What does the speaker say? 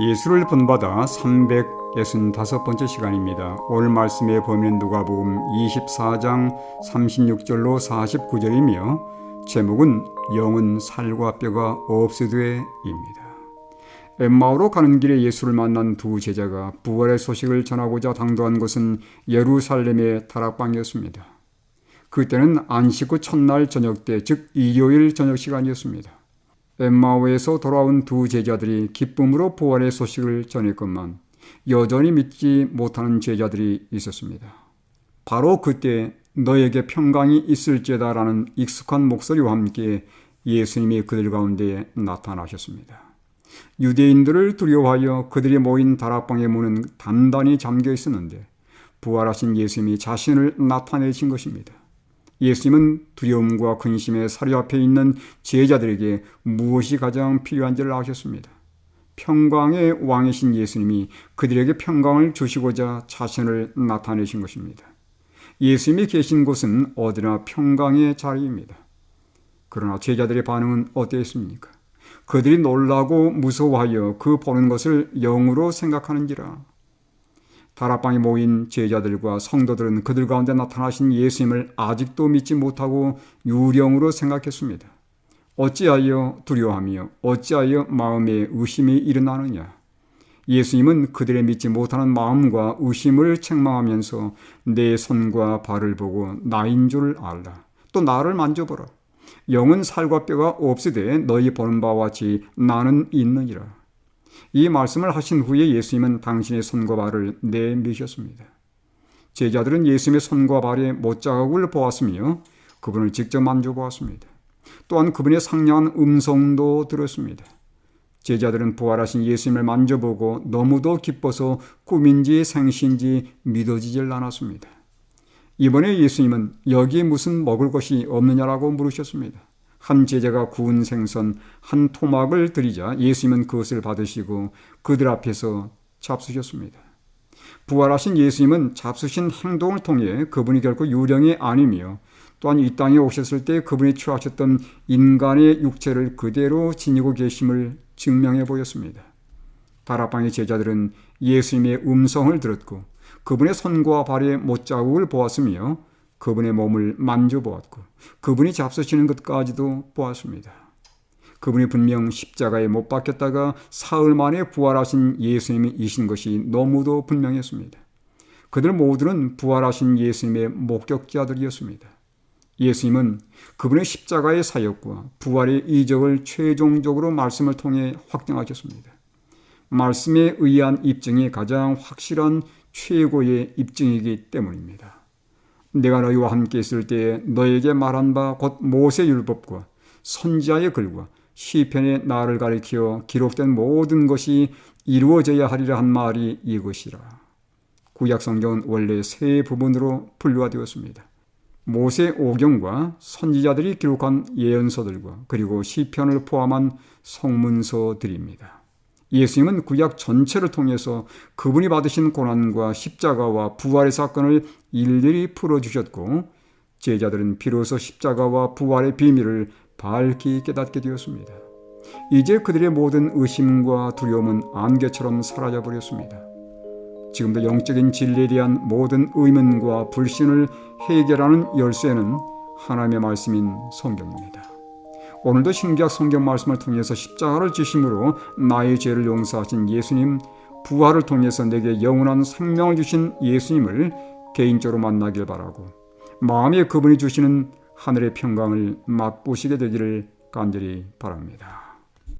예수를 본받아 365번째 시간입니다. 오늘 말씀의 범위는 누가복음 24장 36절로 49절이며 제목은 영은 살과 뼈가 없으되입니다. 엠마오로 가는 길에 예수를 만난 두 제자가 부활의 소식을 전하고자 당도한 곳은 예루살렘의 다락방이었습니다. 그때는 안식 후 첫날 저녁 때, 즉 일요일 저녁 시간이었습니다. 엠마오에서 돌아온 두 제자들이 기쁨으로 부활의 소식을 전했건만 여전히 믿지 못하는 제자들이 있었습니다. 바로 그때 너에게 평강이 있을지다라는 익숙한 목소리와 함께 예수님이 그들 가운데 나타나셨습니다. 유대인들을 두려워하여 그들이 모인 다락방의 문은 단단히 잠겨 있었는데 부활하신 예수님이 자신을 나타내신 것입니다. 예수님은 두려움과 근심의 사리 앞에 있는 제자들에게 무엇이 가장 필요한지를 아셨습니다. 평강의 왕이신 예수님이 그들에게 평강을 주시고자 자신을 나타내신 것입니다. 예수님이 계신 곳은 어디나 평강의 자리입니다. 그러나 제자들의 반응은 어땠습니까? 그들이 놀라고 무서워하여 그 보는 것을 영으로 생각하는지라. 다락방에 모인 제자들과 성도들은 그들 가운데 나타나신 예수님을 아직도 믿지 못하고 유령으로 생각했습니다. 어찌하여 두려워하며 어찌하여 마음에 의심이 일어나느냐? 예수님은 그들의 믿지 못하는 마음과 의심을 책망하면서 내 손과 발을 보고 나인 줄 알라. 또 나를 만져보라. 영은 살과 뼈가 없으되 너희 보는 바와 같이 나는 있느니라. 이 말씀을 하신 후에 예수님은 당신의 손과 발을 내미셨습니다. 제자들은 예수님의 손과 발의 못자국을 보았으며 그분을 직접 만져보았습니다. 또한 그분의 상냥한 음성도 들었습니다. 제자들은 부활하신 예수님을 만져보고 너무도 기뻐서 꿈인지 생신지 믿어지질 않았습니다. 이번에 예수님은 여기 무슨 먹을 것이 없느냐라고 물으셨습니다. 한 제자가 구운 생선 한 토막을 드리자 예수님은 그것을 받으시고 그들 앞에서 잡수셨습니다. 부활하신 예수님은 잡수신 행동을 통해 그분이 결코 유령이 아니며 또한 이 땅에 오셨을 때 그분이 취하셨던 인간의 육체를 그대로 지니고 계심을 증명해 보였습니다. 다락방의 제자들은 예수님의 음성을 들었고 그분의 손과 발의 못자국을 보았으며 그분의 몸을 만져보았고 그분이 잡수시는 것까지도 보았습니다. 그분이 분명 십자가에 못 박혔다가 사흘 만에 부활하신 예수님이신 것이 너무도 분명했습니다. 그들 모두는 부활하신 예수님의 목격자들이었습니다. 예수님은 그분의 십자가의 사역과 부활의 이적을 최종적으로 말씀을 통해 확정하셨습니다. 말씀에 의한 입증이 가장 확실한 최고의 입증이기 때문입니다. 내가 너희와 함께 있을 때에 너에게 말한 바 곧 모세 율법과 선지자의 글과 시편의 나를 가리켜 기록된 모든 것이 이루어져야 하리라 한 말이 이것이라. 구약 성경은 원래 세 부분으로 분류되었습니다. 모세 오경과 선지자들이 기록한 예언서들과 그리고 시편을 포함한 성문서들입니다. 예수님은 구약 전체를 통해서 그분이 받으신 고난과 십자가와 부활의 사건을 일일이 풀어주셨고 제자들은 비로소 십자가와 부활의 비밀을 밝히 깨닫게 되었습니다. 이제 그들의 모든 의심과 두려움은 안개처럼 사라져 버렸습니다. 지금도 영적인 진리에 대한 모든 의문과 불신을 해결하는 열쇠는 하나님의 말씀인 성경입니다. 오늘도 신기약 성경 말씀을 통해서 십자가를 지심으로 나의 죄를 용서하신 예수님, 부활을 통해서 내게 영원한 생명을 주신 예수님을 개인적으로 만나길 바라고 마음에 그분이 주시는 하늘의 평강을 맛보시게 되기를 간절히 바랍니다.